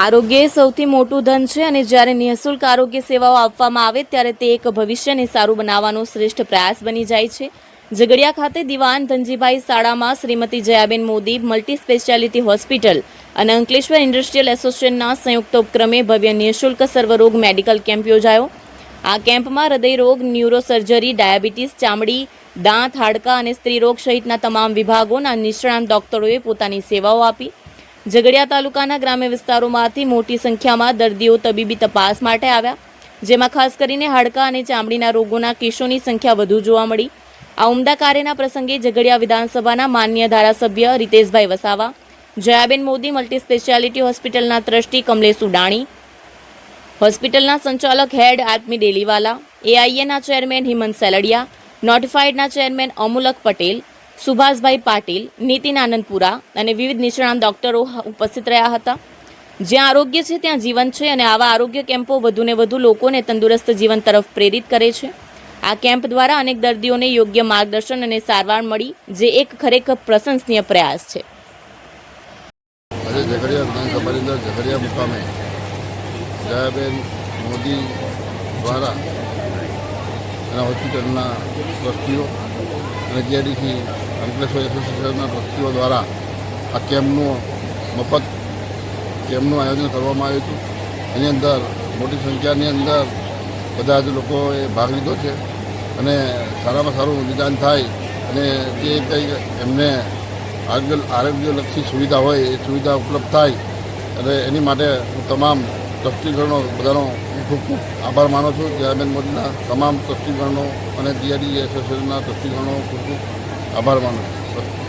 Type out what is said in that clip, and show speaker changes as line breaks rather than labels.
આરોગ્ય સૌથી મોટું ધન છે અને જ્યારે નિઃશુલ્ક આરોગ્ય સેવાઓ આપવામાં આવે ત્યારે તે એક ભવિષ્યને સારું બનાવવાનો શ્રેષ્ઠ પ્રયાસ બની જાય છે. ઝઘડિયા ખાતે દિવાન ધનજીભાઈ શાળામાં Shrimati Jayaben Modi multi speciality hospital અને અંકલેશ્વર ઇન્ડસ્ટ્રીયલ એસોસિએશનના સંયુક્ત ઉપક્રમે ભવ્ય નિઃશુલ્ક સર્વરોગ મેડિકલ કેમ્પ યોજાયો. આ કેમ્પમાં હૃદયરોગ, ન્યુરોસર્જરી, ડાયાબિટીસ, ચામડી, દાંત, હાડકાં અને સ્ત્રીરોગ સહિતના તમામ વિભાગોના નિષ્ણાંત ડોક્ટરોએ પોતાની સેવાઓ આપી. ઝઘડિયા તાલુકાના ગ્રામ્ય વિસ્તારોમાંથી મોટી સંખ્યામાં દર્દીઓ તબીબી તપાસ માટે આવ્યા, જેમાં ખાસ કરીને હાડકાં અને ચામડીના રોગોના કેસોની સંખ્યા વધુ જોવા મળી. આ ઉમદા કાર્યના પ્રસંગે ઝઘડિયા વિધાનસભાના માન્ય ધારાસભ્ય રીતેશભાઈ વસાવા, જયાબેન મોદી, મલ્ટી સ્પેશિયાલિટી હોસ્પિટલના ટ્રસ્ટી કમલેશ ઉડાણી, હોસ્પિટલના સંચાલક હેડ આત્મી ડેલીવાલા, એઆઈએના ચેરમેન હિમંત સેલડિયા, નોટિફાઈડના ચેરમેન અમુલક પટેલ સુભાષભાઈ પાટીલ, નીતિન આનંદપુરા અને વિવિધ નિષ્ણાંત ડોક્ટરો ઉપસ્થિત રહ્યા હતા. જ્યાં આરોગ્ય છે, ત્યાં જીવન છે અને આવા આરોગ્ય કેમ્પો વધુને વધુ લોકોને તંદુરસ્ત જીવન તરફ પ્રેરિત કરે છે. આ કેમ્પ દ્વારા અનેક દર્દીઓને યોગ્ય માર્ગદર્શન અને સારવાર મળી, જે એક ખરેખર પ્રશંસનીય પ્રયાસ છે.
અને જીઆઈડીસી અંકલેશ્વર એસોસિએશનના ટ્રસ્ટીઓ દ્વારા આ કેમ્પનું મફત કેમ્પનું આયોજન કરવામાં આવ્યું હતું. એની અંદર મોટી સંખ્યાની અંદર બધા જ લોકોએ ભાગ લીધો છે અને સારામાં સારું નિદાન થાય અને જે કંઈ એમને આરોગ્ય આરોગ્યલક્ષી સુવિધા હોય એ સુવિધા ઉપલબ્ધ થાય અને એની માટે હું તમામ ટ્રસ્ટીગણો બધાનો ખૂબ ખૂબ આભાર માનું છું. જયાબેન મોદીના તમામ ટ્રસ્ટીગણો અને જીઆરડી એસોસિએશનના ટ્રસ્ટીગણો ખૂબ ખૂબ આભાર માનું છું